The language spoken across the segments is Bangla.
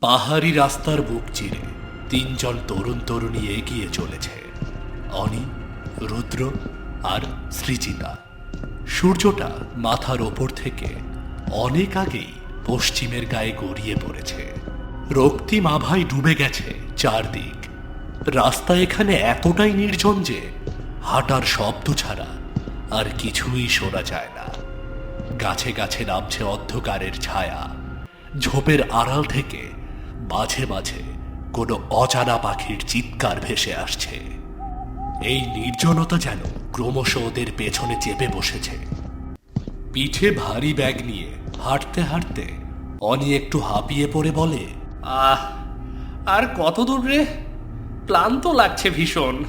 পাহাড়ি রাস্তার বুক চিরে তিনজন তরুণ তরুণী এগিয়ে চলেছে, অনি, রুদ্র আর সৃজিতা। সূর্যটা মাথার ওপর থেকে অনেক আগেই পশ্চিমের গায়ে গড়িয়ে পড়েছে। রক্তিম আভায় ডুবে গেছে চারদিক। রাস্তা এখানে এতটাই নির্জন যে হাঁটার শব্দ ছাড়া আর কিছুই শোনা যায় না। গাছে গাছে নামছে অন্ধকারের ছায়া। ঝোপের আড়াল থেকে মাঝে মাঝে কোনো অজানা পাখির চিৎকার ভেসে আসছে। এই নির্জনতা যেন ক্রমশ ওদের পেছনে চেপে বসেছে। পিঠে ভারী ব্যাগ নিয়ে হাঁটতে হাঁটতে অনি একটু হাঁপিয়ে পড়ে বলে, আহ, আর কত দূর রে? ক্লান্ত লাগছে ভীষণ।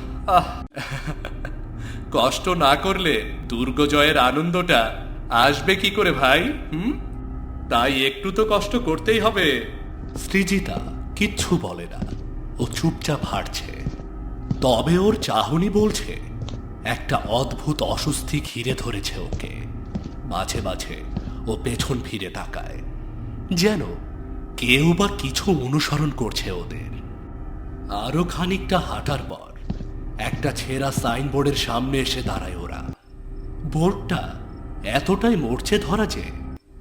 কষ্ট না করলে দুর্গ জয়ের আনন্দটা আসবে কি করে ভাই, হুম? তাই একটু তো কষ্ট করতেই হবে। সৃজিতা কিচ্ছু বলে না ও চুপচাপ হাঁটছে। তবে ওর চাহনি বলছে, একটা অদ্ভুত অস্বস্তি ঘিরে ধরেছে ওকে। মাঝে মাঝে ও পেছন ফিরে তাকায়, যেন কেউ বা কিছু অনুসরণ করছে ওদের। আরও খানিকটা হাঁটার পর একটা ছেঁড়া সাইনবোর্ডের সামনে এসে দাঁড়ায় ওরা। বোর্ডটা এতটাই মরছে ধরা যে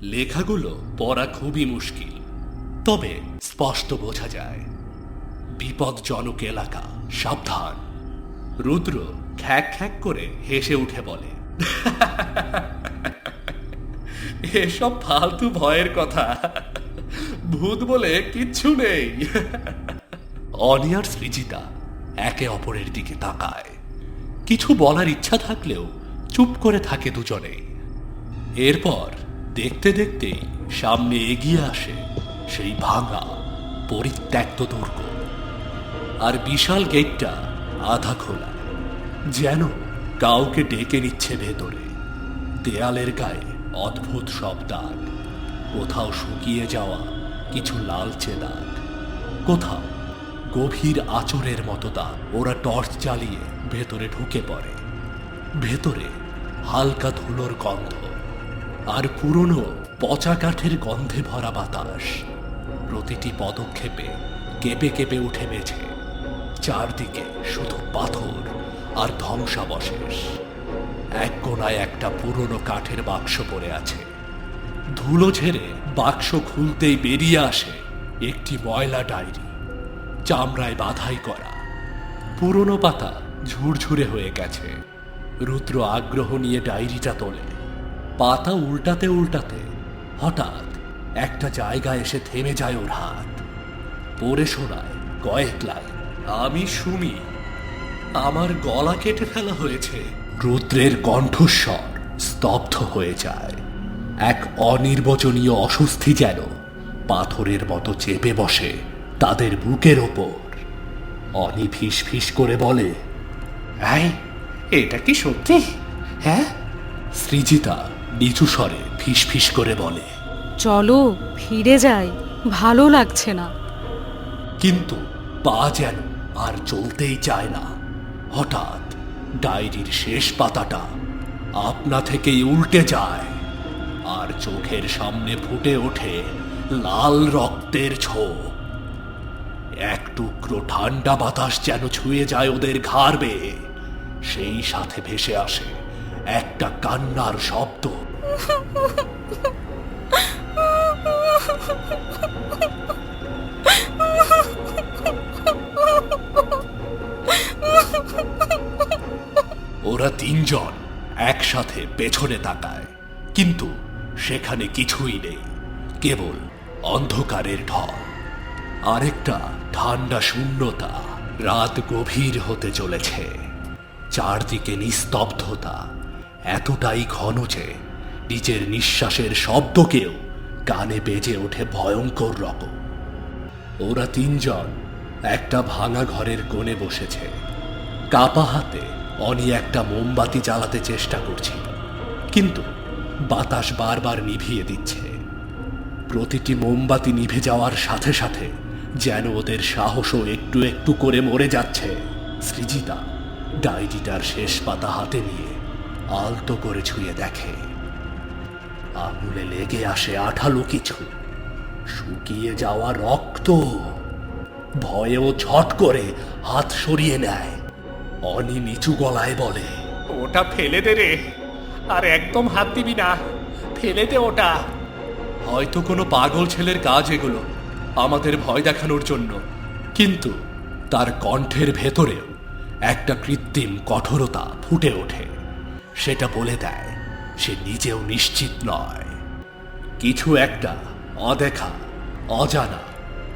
লেখাগুলো পড়া খুবই মুশকিল। তবে স্পষ্ট বোঝা যায়, বিপদজনক এলাকা, সাবধান। রুদ্র খ্যাক খ্যাক করে হেসে উঠে বলে, এসব ফালতু ভয়ের কথা, ভূত বলে কিচ্ছু নেই। অনিয়ার সৃজিতা একে অপরের দিকে তাকায়। কিছু বলার ইচ্ছা থাকলেও চুপ করে থাকে দুজনেই। এরপর দেখতে দেখতেই সামনে এগিয়ে আসে সেই ভাঙা, পরিত্যক্ত দুর্গ। আর বিশাল গেটটা আধা খোলা, যেন কাউকে ডেকে নিচ্ছে ভেতরে। দেয়ালের গায়ে অদ্ভুত সব দাগ, কোথাও শুকিয়ে যাওয়া কিছু লালচে দাগ, কোথাও গভীর আচরের মতো দাগ। ওরা টর্চ জ্বালিয়ে ভেতরে ঢুকে পড়ে। ভেতরে হালকা ধুলোর গন্ধ, আর পুরনো পচা কাঠের গন্ধে ভরা বাতাস। প্রতিটি পদক্ষেপে কেঁপে কেঁপে উঠে মেঝে। চারদিকে শুধু পাথর আর ধ্বংসাবশেষ। এক কোনায় একটা পুরনো কাঠের বাক্স পড়ে আছে। ধুলো ঝেড়ে বাক্স খুলতেই বেরিয়ে আসে একটি ময়লা ডায়েরি, চামড়ায় বাধাই করা। পুরনো পাতা ঝুরঝুরে হয়ে গেছে। রুদ্র আগ্রহ নিয়ে ডায়েরিটা তোলে। পাতা উল্টাতে উল্টাতে হঠাৎ একটা জায়গায় এসে থেমে যায় ওর হাত। পড়ে শোনায়, কয়েক লাইন। আমি সুমি। আমার গলা কেটে ফেলা হয়েছে। রুদ্রের কণ্ঠস্বর স্তব্ধ হয়ে যায়। এক অনির্বচনীয় অস্বস্তি যেন পাথরের মতো চেপে বসে তাদের বুকের ওপর। অনি ফিস ফিস করে বলে, এই, এটা কি সত্যি? হ্যাঁ? সৃজিতা নিচু স্বরে ফিস ফিস করে বলে চলো ফিরে যাই। ভালো লাগছে না। কিন্তু পা যেন আর চলতেই চায় না। হঠাৎ ডায়েরির শেষ পাতাটা আপনা থেকেই উল্টে যায় আর চোখের সামনে ফুটে ওঠে লাল রক্তের ছোপ। এক টুকরো ঠান্ডা বাতাস যেন ছুঁয়ে যায় ওদের ঘাড় বেয়ে। সেই সাথে ভেসে আসে একটা কান্নার শব্দ। তিনজন একসাথে পেছনে তাকায়, কিন্তু সেখানে কিছুই নেই, কেবল অন্ধকারের ঢল। আরেকটা ঠান্ডা শূন্যতা রাত গভীর হতে চলেছে। চারদিকে নিস্তব্ধতা এতটাই ঘন যে নিজের নিঃশ্বাসের শব্দকেও কানে বেজে ওঠে ভয়ঙ্কর রকম। ওরা তিনজন একটা ভাঙা ঘরের কোণে বসেছে, কাপা হাতে অনি একটা মোমবাতি জ্বালাতে চেষ্টা করছি, কিন্তু বাতাস বারবার নিভিয়ে দিচ্ছে। প্রতিটি মোমবাতি নিভে যাওয়ার সাথে সাথে যেন ওদের সাহসও একটু একটু করে মরে যাচ্ছে। সৃজিতা ডায়েরিটার শেষ পাতা হাতে নিয়ে আলতো করে ছুঁয়ে দেখে। আঙুলে লেগে আসে আঠালো কিছু, শুকিয়ে যাওয়া রক্ত। ভয়েও ছট করে হাত সরিয়ে নেয়। অনি নিচু গলায় বলে ওটা ফেলে দে রে। আর একদম হাত দিবি না ফেলে দে ওটা। হয়তো কোনো পাগল ছেলের কাজ এগুলো আমাদের ভয় দেখানোর জন্য। কিন্তু তার কণ্ঠের ভেতরেও একটা কৃত্রিম কঠোরতা ফুটে ওঠে। সেটা বলে দেয় সে নিজেও নিশ্চিত নয়। কিছু একটা অদেখা অজানা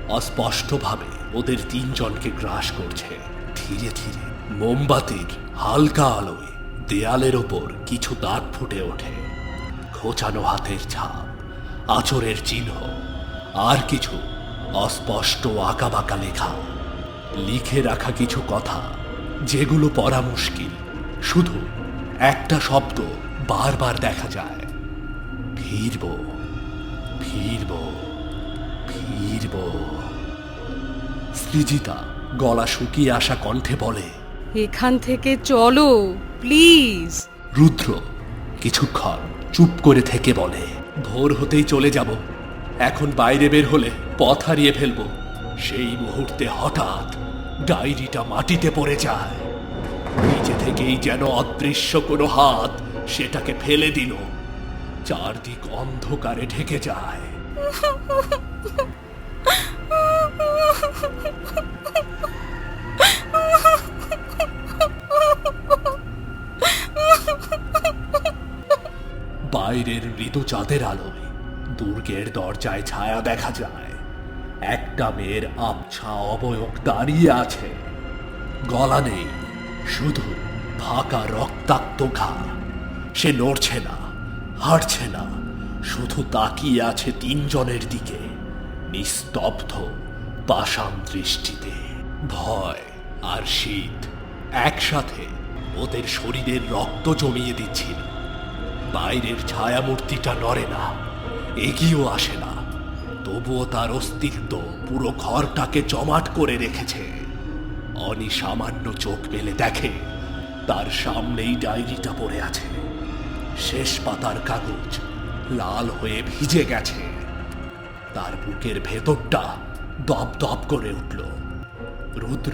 অস্পষ্টভাবে ওদের তিনজনকে গ্রাস করছে। ধীরে ধীরে মোমবাতির হালকা আলোয় দেয়ালের ওপর কিছু দাগ ফুটে ওঠে। খোঁচানো হাতের ছাপ আচরের চিহ্ন, আর কিছু অস্পষ্ট আঁকাবাঁকা লেখা। লিখে রাখা কিছু কথা, যেগুলো পড়া মুশকিল। শুধু একটা শব্দ বারবার দেখা যায়। ফিরব ফিরব। ফিরব সৃজিতা গলা শুকিয়ে আসা কণ্ঠে বলে এখান থেকে চলো প্লিজ। রুদ্র কিছুক্ষণ চুপ করে থেকে বলে ভোর হতেই চলে যাব। এখন বাইরে বের হলে পথ হারিয়ে ফেলব। সেই মুহূর্তে হঠাৎ ডায়েরিটা মাটিতে পড়ে যায়। নিজে থেকেই যেন অদৃশ্য কোনো হাত সেটাকে ফেলে দিল। চারদিক অন্ধকারে ঢেকে যায়। বাইরের মৃদু চাঁদের আলোয় দুর্গের দরজায় ছায়া দেখা যায়। একটা মেয়ের আবছা অবয়ব দাঁড়িয়ে আছে। গলা নেই, শুধু ফাঁকা রক্তাক্ত ঘা। সে নড়ছে না, হাঁটছে না। শুধু তাকিয়ে আছে তিনজনের দিকে, নিস্তব্ধ পাষাণ দৃষ্টিতে। ভয় আর শীত একসাথে ওদের শরীরের রক্ত জমিয়ে দিচ্ছিল। বাইরের ছায়ামূর্তিটা নড়ে না, এগিয়েও আসে না। তবুও তার অস্তিত্ব পুরো ঘরটাকে জমাট করে রেখেছে। অনি সামান্য চোখ মেলে দেখে, তার সামনেই ডায়েরিটা পড়ে আছে। শেষ পাতার কাগজ লাল হয়ে ভিজে গেছে। তার বুকের ভেতরটা দপ দপ করে উঠল। রুদ্র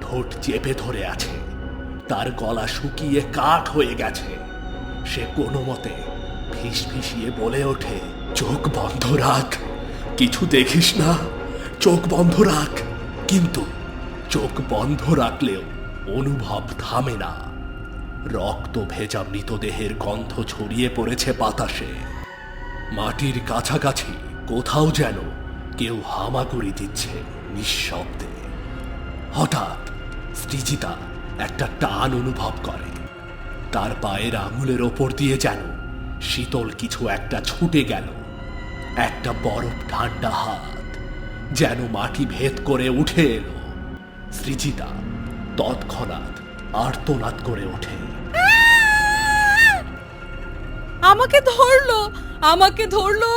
ঠোঁট চেপে ধরে আছে। তার গলা শুকিয়ে কাঠ হয়ে গেছে। সে কোনো মতে ফিস ফিসিয়ে বলে ওঠে, চোখ বন্ধ রাখ। কিছু দেখিস না, চোখ বন্ধ রাখ। কিন্তু চোখ বন্ধ রাখলেও অনুভব থামে না। রক্ত ভেজা মৃতদেহের গন্ধ ছড়িয়ে পড়েছে বাতাসে। মাটির কাছাকাছি কোথাও যেন কেউ হামাগুড়ি দিচ্ছে নিঃশব্দে। হঠাৎ সৃজিতা একটা টান অনুভব করে। তার পায়ের আঙুলের ওপর দিয়ে যেন শীতল কিছু একটা ছুটে গেল। একটা বরফ ঠান্ডা হাত যেন মাটি ভেদ করে উঠে এলো। সৃজিতা তৎক্ষণাৎ আর্তনাদ করে ওঠে। আমাকে ধরলো আমাকে ধরলো।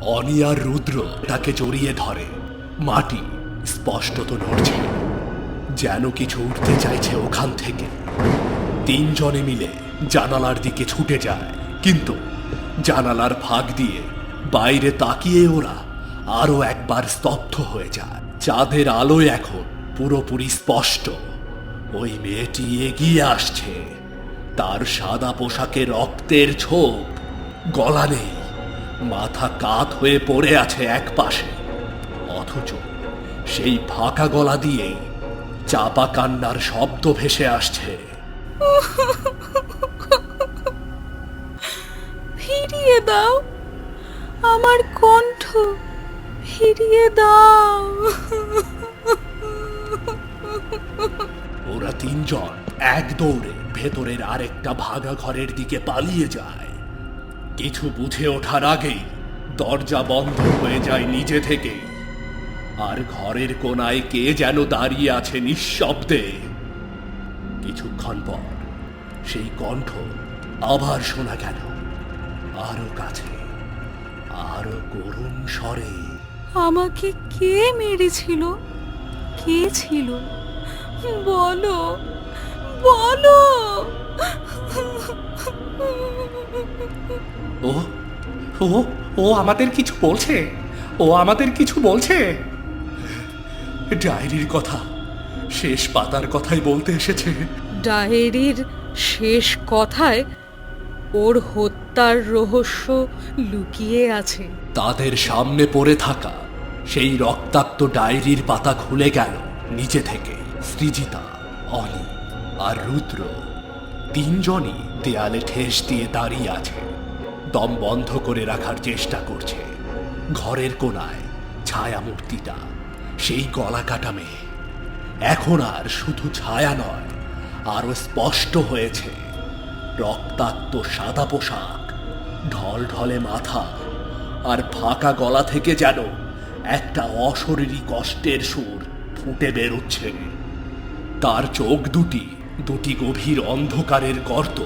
অনিয়ার রুদ্র তাকে জড়িয়ে ধরে। মাটি স্পষ্টত নড়ছে, যেন কিছু উঠতে চাইছে ওখান থেকে। তিনজনে মিলে জানালার দিকে ছুটে যায়, কিন্তু জানালার ফাঁক দিয়ে বাইরে তাকিয়ে ওরা আরও একবার স্তব্ধ হয়ে যায়। চাঁদের আলোয় এখন পুরোপুরি স্পষ্ট। ওই মেয়েটি এগিয়ে আসছে। তার সাদা পোশাকে রক্তের ছোপ। গলা নেই। মাথা কাত হয়ে পড়ে আছে এক পাশে। অথচ সেই ফাঁকা গলা দিয়েই চাপা কান্নার শব্দ ভেসে আসছে। ফিরিয়ে দাও। আমার কণ্ঠ ফিরিয়ে দাও। ওরা তিনজন এক দৌড়ে ভেতরের আরেকটা ভাগা ঘরের দিকে পালিয়ে যায়। কিছু বুঝে ওঠার আগেই দরজা বন্ধ হয়ে যায় নিজে থেকেই আর ঘরের কোনায় কে যেন দাঁড়িয়ে আছে নিঃশব্দে। কিছুক্ষণ পর সেই কণ্ঠ আবার শোনা গেল। আরও কাছে, আরও করুণ স্বরে। আমাকে কে মেরেছিল? কে ছিল? বলো। বলো। ও ও ও আমাদের কিছু বলছে। ও আমাদের কিছু বলছে। ডায়েরির কথা শেষ পাতার কথাই বলতে এসেছে। ডায়েরির শেষ কথায় ওর হত্যার রহস্য লুকিয়ে আছে। তাদের সামনে পড়ে থাকা সেই রক্তাক্ত ডায়েরির পাতা খুলে গেল নিচে থেকে। সৃজিতা অনি আর রুদ্র তিনজনই দেয়ালে ঠেস দিয়ে দাঁড়িয়ে আছে। দম বন্ধ করে রাখার চেষ্টা করছে। ঘরের কোনায় ছায়া মূর্তিটা সেই গলা কাটা মেয়ে। এখন আর শুধু ছায়া নয়, আরও স্পষ্ট হয়েছে। রক্তাক্ত সাদা পোশাক, ঢল ঢলে মাথা, আর ফাঁকা গলা থেকে যেন একটা অশরীরী কষ্টের সুর ফুটে বেরোচ্ছে। তার চোখ দুটি দুটি গভীর অন্ধকারের গর্ত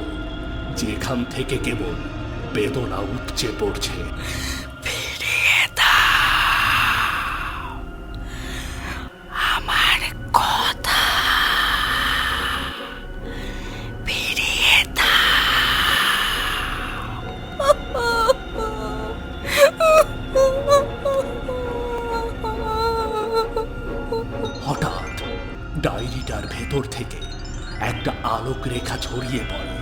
যেখান থেকে কেবল বেদনা উপচে পড়ছে। আলোক রেখা ছড়িয়ে পড়ে।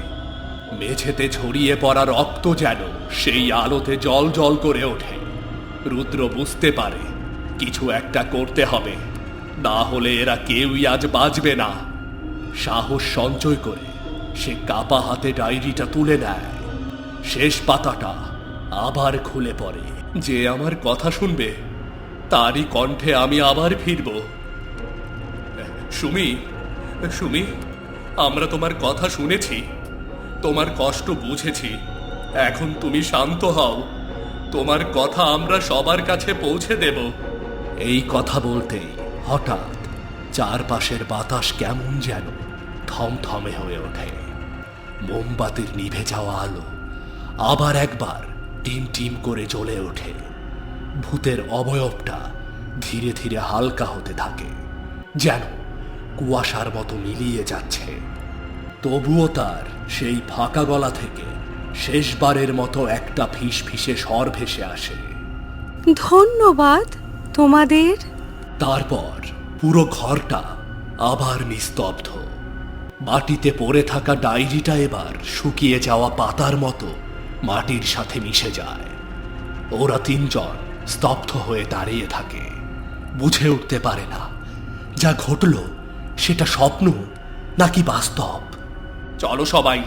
মেঝেতে ছড়িয়ে পড়া রক্ত যেন সেই আলোতে জল জল করে ওঠে। রুদ্র বুঝতে পারে, কিছু একটা করতে হবে। না হলে এরা কেউই আজ বাঁচবে না। সাহস সঞ্চয় করে সে কাপা হাতে ডায়েরিটা তুলে নেয়। শেষ পাতাটা আবার খুলে পড়ে। যে আমার কথা শুনবে, তারই কণ্ঠে আমি আবার ফিরব। সুমি সুমি আমরা তোমার কথা শুনেছি, তোমার কষ্ট বুঝেছি। এখন তুমি শান্ত হও। তোমার কথা আমরা সবার কাছে পৌঁছে দেব। এই কথা বলতেই হঠাৎ চারপাশের বাতাস কেমন যেন থমথমে হয়ে ওঠে। মোমবাতির নিভে যাওয়া আলো আবার একবার টিম টিম করে জ্বলে ওঠে। ভূতের অবয়বটা ধীরে ধীরে হালকা হতে থাকে। যেন কুয়াশার মতো মিলিয়ে যাচ্ছে। তবুও তার সেই ফাঁকা গলা থেকে শেষবারের মতো একটা ফিস ফিসে স্বর ভেসে আসে। ধন্যবাদ তোমাদের। তারপর পুরো ঘরটা আবার নিস্তব্ধ। মাটিতে পড়ে থাকা ডায়েরিটা এবার শুকিয়ে যাওয়া পাতার মতো মাটির সাথে মিশে যায়। ওরা তিনজন স্তব্ধ হয়ে দাঁড়িয়ে থাকে। বুঝে উঠতে পারে না যা ঘটল সেটা স্বপ্ন নাকি বাস্তব? চলো সবাই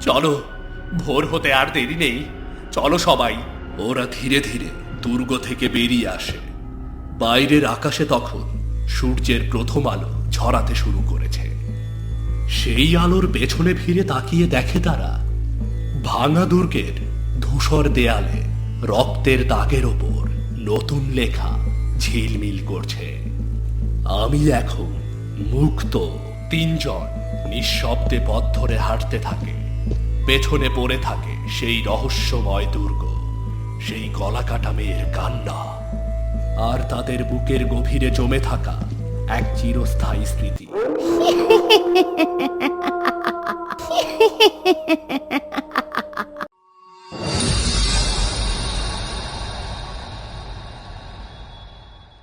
চলো ভোর হতে আর দেরি নেই। চলো সবাই। ওরা ধীরে ধীরে দুর্গ থেকে বেরিয়ে আসে। বাইরের আকাশে তখন সূর্যের প্রথম আলো ছড়াতে শুরু করেছে। সেই আলোর পেছনে ফিরে তাকিয়ে দেখে তারা ভাঙা দুর্গের ধূসর দেয়ালে রক্তের দাগের ওপর নতুন লেখা ঝিলমিল করছে। আমি এখন মুক্ত তিনজন নিঃশব্দে পথ ধরে হাঁটতে থাকে। পেছনে পড়ে থাকে সেই রহস্যময় দুর্গ, সেই গলাকাটা মেয়ের কান্না আর তাদের বুকের গভীরে জমে থাকা এক চিরস্থায়ী স্মৃতি।